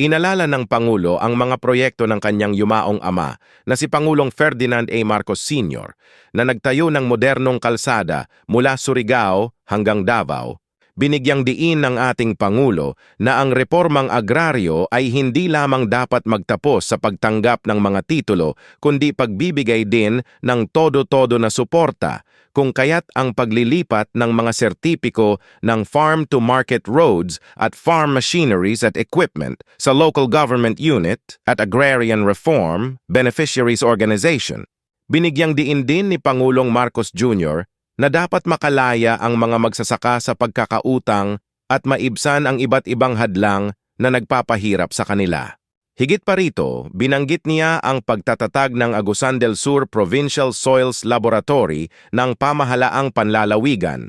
Inalala ng Pangulo ang mga proyekto ng kanyang yumaong ama na si Pangulong Ferdinand A. Marcos Sr. na nagtayo ng modernong kalsada mula Surigao hanggang Davao. Binigyang diin ng ating Pangulo na ang reformang agraryo ay hindi lamang dapat magtapos sa pagtanggap ng mga titulo kundi pagbibigay din ng todo-todo na suporta kung kaya't ang paglilipat ng mga sertipiko ng farm-to-market roads at farm machineries at equipment sa local government unit at agrarian reform beneficiaries organization. Binigyang diin din ni Pangulong Marcos Jr. na dapat makalaya ang mga magsasaka sa pagkakautang at maibsan ang iba't ibang hadlang na nagpapahirap sa kanila. Higit pa rito, binanggit niya ang pagtatatag ng Agusan del Sur Provincial Soils Laboratory ng pamahalaang panlalawigan,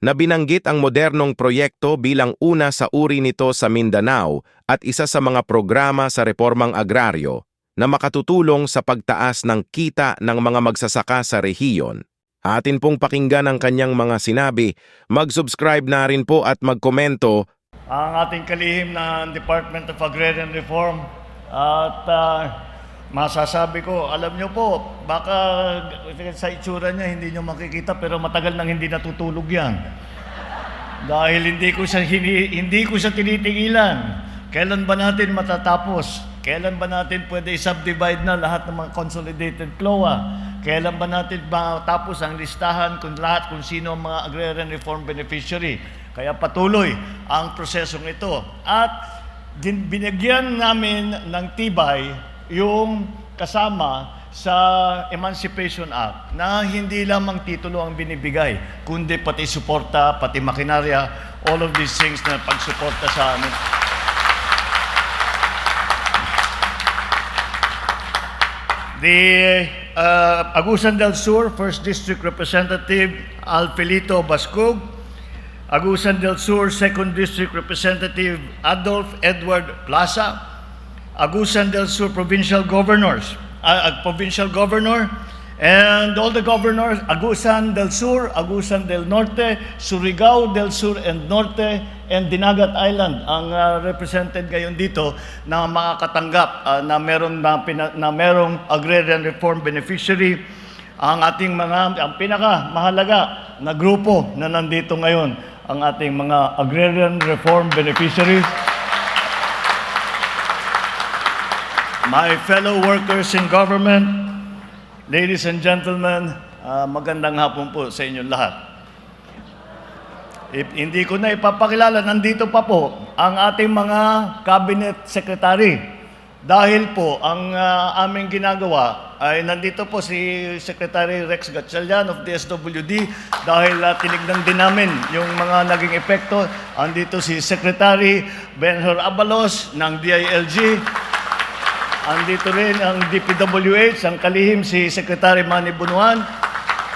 na binanggit ang modernong proyekto bilang una sa uri nito sa Mindanao at isa sa mga programa sa reformang agraryo na makatutulong sa pagtaas ng kita ng mga magsasaka sa rehiyon. Atin pong pakinggan ang kanyang mga sinabi, mag-subscribe na rin po at magkomento ang ating kalihim ng Department of Agrarian Reform at ah, masasabi ko, alam nyo po, baka sa itsura niya hindi nyo makikita pero matagal nang hindi natutulog yan. Dahil hindi ko siya hini, hindi ko siya tinitigilan. Kailan ba natin matatapos? Kailan ba natin pwede i-subdivide na lahat ng mga consolidated CLOA? Kailan ba natin matapos ang listahan kung lahat kung sino ang mga agrarian reform beneficiary? Kaya patuloy ang prosesong ito. At binigyan namin ng tibay yung kasama sa Emancipation Act na hindi lamang titulo ang binibigay, kundi pati suporta, pati makinarya, all of these things na pagsuporta sa amin. The uh, Agusan del Sur, 1st District Representative Alfelito Bascog, Agusan del Sur, 2nd District Representative Adolf Edward Plaza, Agusan del Sur Provincial Governors, uh, Provincial Governor, and all the governors, Agusan del Sur, Agusan del Norte, Surigao del Sur and Norte, and Dinagat Island ang uh, represented ngayon dito na makakatanggap uh, na meron na, pina, na merong agrarian reform beneficiary. Ang ating mga ang pinaka mahalaga na grupo na nandito ngayon ang ating mga agrarian reform beneficiaries My fellow workers in government, ladies and gentlemen, ah, magandang hapon po sa inyong lahat. If, hindi ko na ipapakilala, nandito pa po ang ating mga cabinet secretary. Dahil po, ang ah, aming ginagawa ay nandito po si Secretary Rex Gatchalian of DSWD dahil ah, tinignan din namin yung mga naging epekto. Andito si Secretary Benhur Abalos ng DILG, Andito rin ang DPWH, ang kalihim si Secretary Manny Bunuan,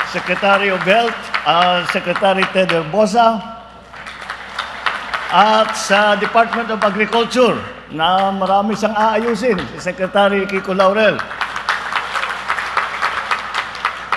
Secretary of Health, uh, Secretary Ted Herbosa, at sa Department of Agriculture na marami siyang aayusin, si Secretary Kiko Laurel.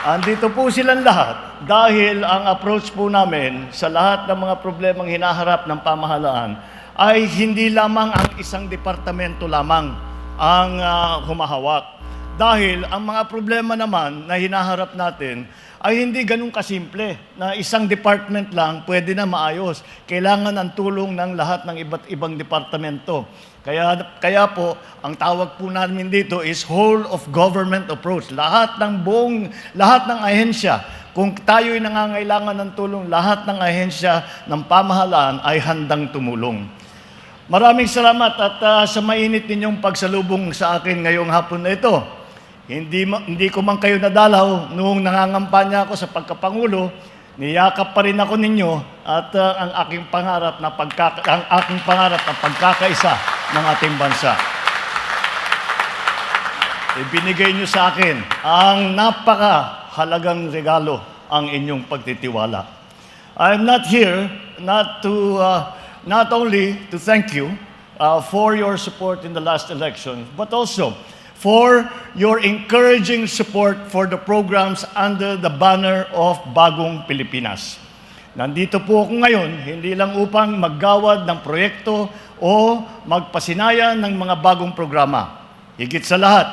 Andito po silang lahat dahil ang approach po namin sa lahat ng mga problemang hinaharap ng pamahalaan ay hindi lamang ang isang departamento lamang ang ah, humahawak. Dahil ang mga problema naman na hinaharap natin ay hindi ganun kasimple na isang department lang pwede na maayos. Kailangan ang tulong ng lahat ng iba't ibang departamento. Kaya, kaya po, ang tawag po namin dito is whole of government approach. Lahat ng buong, lahat ng ahensya, kung tayo'y nangangailangan ng tulong, lahat ng ahensya ng pamahalaan ay handang tumulong. Maraming salamat at ah, sa mainit ninyong pagsalubong sa akin ngayong hapon na ito. Hindi, hindi ko man kayo nadalaw noong nangangampanya ako sa pagkapangulo, niyakap pa rin ako ninyo at ah, ang aking pangarap na pagkaka, ang aking pangarap na pagkakaisa ng ating bansa. Ibinigay niyo sa akin ang napakahalagang regalo ang inyong pagtitiwala. I'm not here not to uh, not only to thank you uh, for your support in the last election, but also for your encouraging support for the programs under the banner of Bagong Pilipinas. Nandito po ako ngayon, hindi lang upang maggawad ng proyekto o magpasinaya ng mga bagong programa. Higit sa lahat,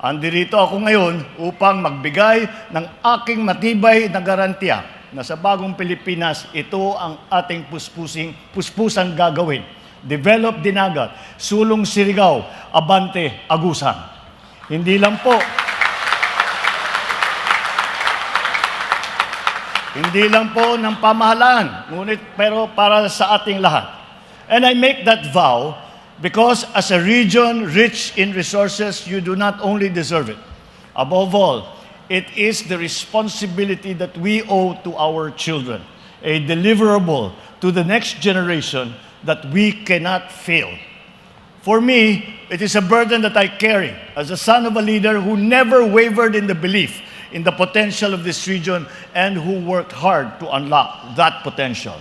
andirito ako ngayon upang magbigay ng aking matibay na garantiya na sa bagong Pilipinas, ito ang ating puspusing, puspusang gagawin. Develop Dinagat, Sulong Sirigaw, Abante, Agusan. Hindi lang po Hindi lang po ng pamahalaan, ngunit pero para sa ating lahat. And I make that vow because as a region rich in resources, you do not only deserve it. Above all, it is the responsibility that we owe to our children, a deliverable to the next generation that we cannot fail. For me, it is a burden that I carry as a son of a leader who never wavered in the belief in the potential of this region and who worked hard to unlock that potential.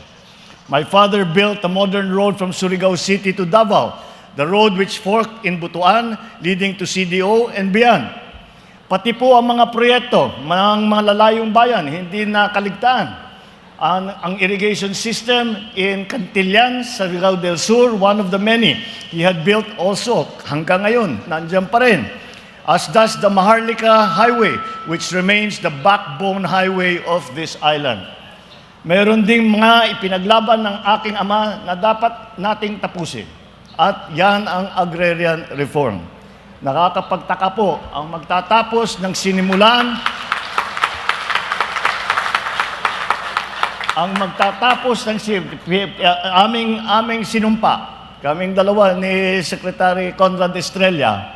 My father built a modern road from Surigao City to Davao, the road which forked in Butuan, leading to CDO and beyond. Pati po ang mga proyekto ng mga lalayong bayan, hindi na kaligtaan. Ang, ang irrigation system in Cantillan, sa Rizal del Sur, one of the many he had built also hanggang ngayon, nandiyan pa rin. As does the Maharlika Highway, which remains the backbone highway of this island. Meron ding mga ipinaglaban ng aking ama na dapat nating tapusin. At yan ang agrarian reform. Nakakapagtaka po ang magtatapos ng sinimulan ang magtatapos ng si, uh, aming aming sinumpa, kaming dalawa ni Secretary Conrad Estrella,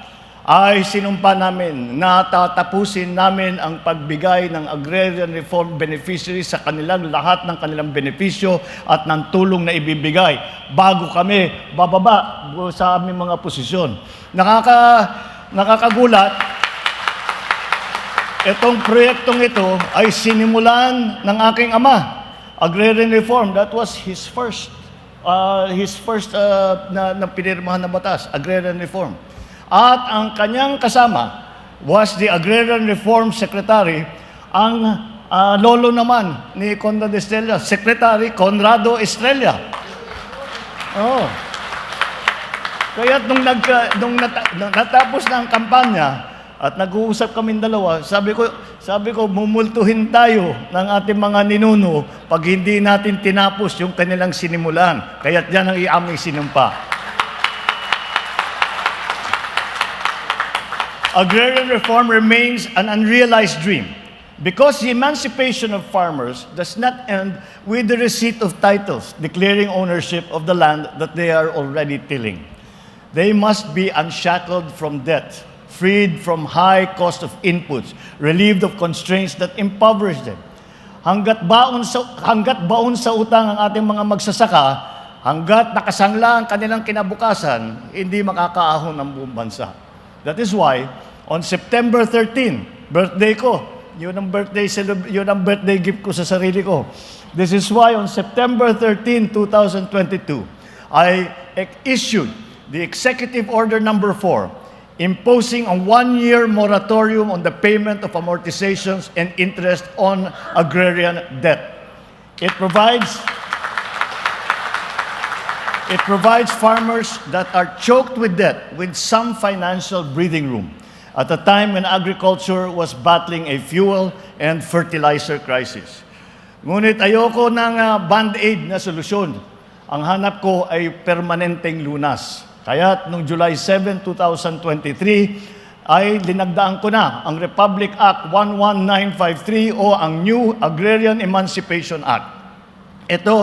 ay sinumpa namin na tatapusin namin ang pagbigay ng agrarian reform beneficiaries sa kanilang lahat ng kanilang benepisyo at ng tulong na ibibigay bago kami bababa sa aming mga posisyon. Nakaka, nakakagulat, itong proyektong ito ay sinimulan ng aking ama agrarian reform, that was his first, uh, his first uh, na, na pinirmahan na batas, agrarian reform. At ang kanyang kasama was the agrarian reform secretary, ang uh, lolo naman ni Conrado Estrella, Secretary Conrado Estrella. Oh. Kaya nung, nag, nung, nata, nung natapos na ang kampanya, at nag-uusap kami dalawa, sabi ko, sabi ko, mumultuhin tayo ng ating mga ninuno pag hindi natin tinapos yung kanilang sinimulan. Kaya't yan ang iaming sinumpa. Agrarian reform remains an unrealized dream because the emancipation of farmers does not end with the receipt of titles declaring ownership of the land that they are already tilling. They must be unshackled from debt, freed from high cost of inputs, relieved of constraints that impoverish them. Hanggat baon sa hanggat baon sa utang ang ating mga magsasaka, hanggat nakasangla ang kanilang kinabukasan, hindi makakaahon ang buong bansa. That is why on September 13, birthday ko, yun ang birthday yun ang birthday gift ko sa sarili ko. This is why on September 13, 2022, I issued the Executive Order Number 4, imposing a one-year moratorium on the payment of amortizations and interest on agrarian debt. It provides it provides farmers that are choked with debt with some financial breathing room at a time when agriculture was battling a fuel and fertilizer crisis. Ngunit ayoko ng ah, band-aid na solusyon. Ang hanap ko ay permanenteng lunas. Kaya noong July 7, 2023, ay linagdaan ko na ang Republic Act 11953 o ang New Agrarian Emancipation Act. Ito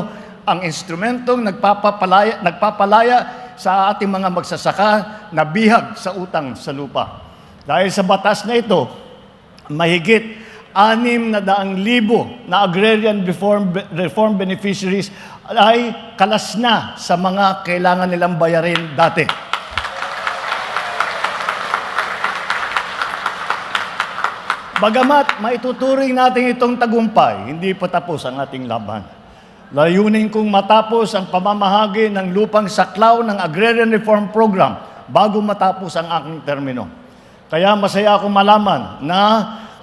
ang instrumentong nagpapalaya, nagpapalaya sa ating mga magsasaka na bihag sa utang sa lupa. Dahil sa batas na ito, mahigit anim na daang libo na agrarian reform, reform beneficiaries ay kalas na sa mga kailangan nilang bayarin dati. Bagamat maituturing natin itong tagumpay, hindi pa tapos ang ating laban. Layunin kong matapos ang pamamahagi ng lupang saklaw ng Agrarian Reform Program bago matapos ang aking termino. Kaya masaya akong malaman na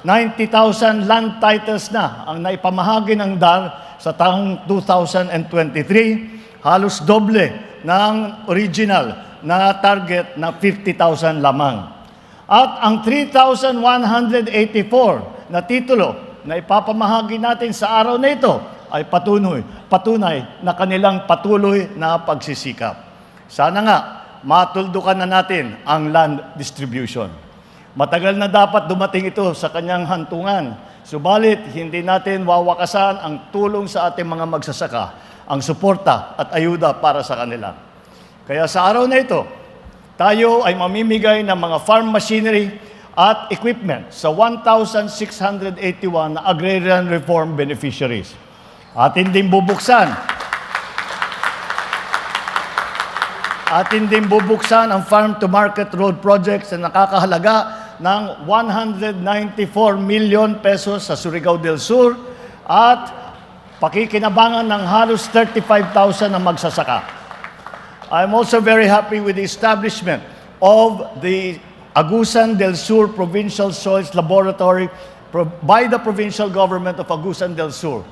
90,000 land titles na ang naipamahagi ng DAR sa taong 2023, halos doble ng original na target na 50,000 lamang. At ang 3,184 na titulo na ipapamahagi natin sa araw na ito ay patunay, patunay na kanilang patuloy na pagsisikap. Sana nga, matuldukan na natin ang land distribution. Matagal na dapat dumating ito sa kanyang hantungan. Subalit, hindi natin wawakasan ang tulong sa ating mga magsasaka, ang suporta at ayuda para sa kanila. Kaya sa araw na ito, tayo ay mamimigay ng mga farm machinery at equipment sa 1,681 na agrarian reform beneficiaries. Atin din bubuksan Atin din bubuksan ang Farm to Market Road projects na nakakahalaga ng 194 million pesos sa Surigao del Sur at pakikinabangan ng halos 35,000 na magsasaka. I'm also very happy with the establishment of the Agusan del Sur Provincial Soils Laboratory by the provincial government of Agusan del Sur.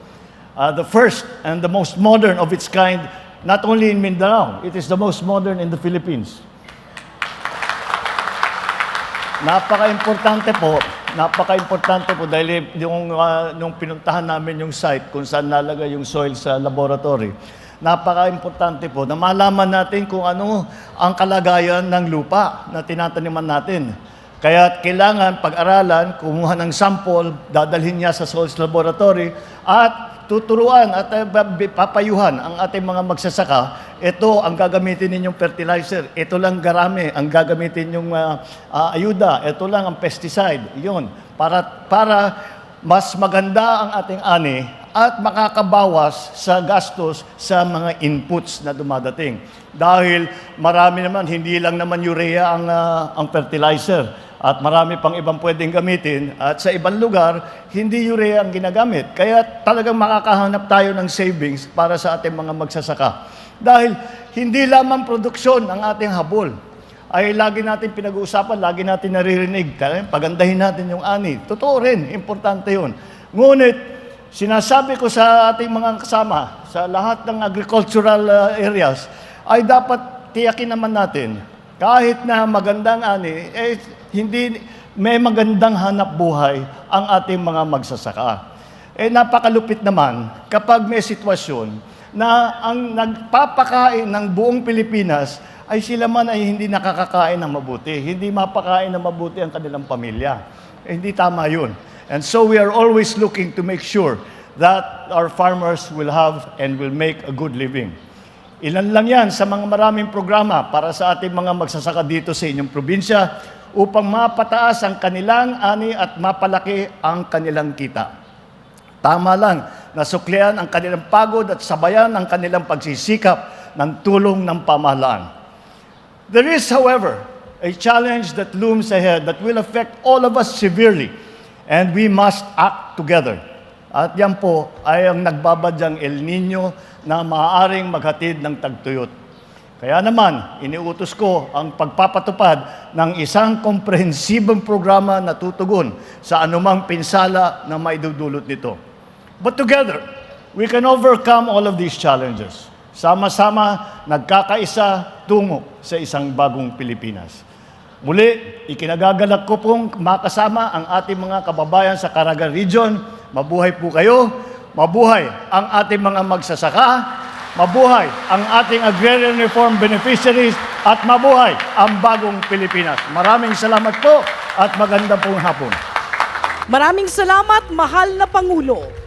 Uh, the first and the most modern of its kind, not only in Mindanao, it is the most modern in the Philippines. Napaka-importante po, napaka-importante po dahil yung, ah, nung pinuntahan namin yung site kung saan nalagay yung soil sa laboratory, napaka-importante po na malaman natin kung ano ang kalagayan ng lupa na tinataniman natin. Kaya kailangan pag-aralan, kumuha ng sample, dadalhin niya sa soils laboratory at tuturuan at uh, bab- papayuhan ang ating mga magsasaka, ito ang gagamitin ninyong fertilizer, ito lang garami ang gagamitin ninyong uh, uh, ayuda, ito lang ang pesticide, yun, para, para mas maganda ang ating ani at makakabawas sa gastos sa mga inputs na dumadating. Dahil marami naman, hindi lang naman urea ang, ah, ang fertilizer at marami pang ibang pwedeng gamitin at sa ibang lugar, hindi urea ang ginagamit. Kaya talagang makakahanap tayo ng savings para sa ating mga magsasaka. Dahil hindi lamang produksyon ang ating habol. Ay lagi natin pinag-uusapan, lagi natin naririnig. Pagandahin natin yung ani. Totoo rin, importante yun. Ngunit, sinasabi ko sa ating mga kasama, sa lahat ng agricultural uh, areas, ay dapat tiyakin naman natin, kahit na magandang ani, eh, hindi, may magandang hanap buhay ang ating mga magsasaka. Eh napakalupit naman kapag may sitwasyon na ang nagpapakain ng buong Pilipinas ay sila man ay hindi nakakakain ng mabuti, hindi mapakain ng mabuti ang kanilang pamilya. Eh, hindi tama yun. And so we are always looking to make sure that our farmers will have and will make a good living. Ilan lang yan sa mga maraming programa para sa ating mga magsasaka dito sa inyong probinsya upang mapataas ang kanilang ani at mapalaki ang kanilang kita. Tama lang na suklian ang kanilang pagod at sabayan ang kanilang pagsisikap ng tulong ng pamahalaan. There is, however, a challenge that looms ahead that will affect all of us severely, and we must act together. At yan po ay ang nagbabadyang El Nino na maaaring maghatid ng tagtuyot. Kaya naman, iniutos ko ang pagpapatupad ng isang komprehensibong programa na tutugon sa anumang pinsala na maidudulot nito. But together, we can overcome all of these challenges. Sama-sama, nagkakaisa tungo sa isang bagong Pilipinas. Muli, ikinagagalak ko pong makasama ang ating mga kababayan sa Caraga Region. Mabuhay po kayo, mabuhay ang ating mga magsasaka, mabuhay ang ating agrarian reform beneficiaries, at mabuhay ang bagong Pilipinas. Maraming salamat po at maganda pong hapon. Maraming salamat, mahal na Pangulo.